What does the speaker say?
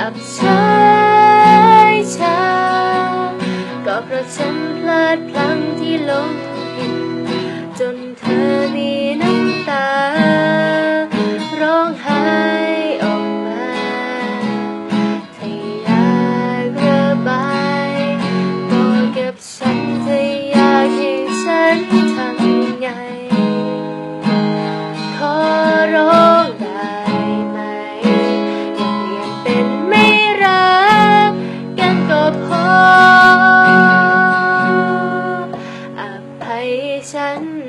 ลับใช้ชาก็เพราะฉันพลาดพลั้งที่ลงผิดจนเธอมี send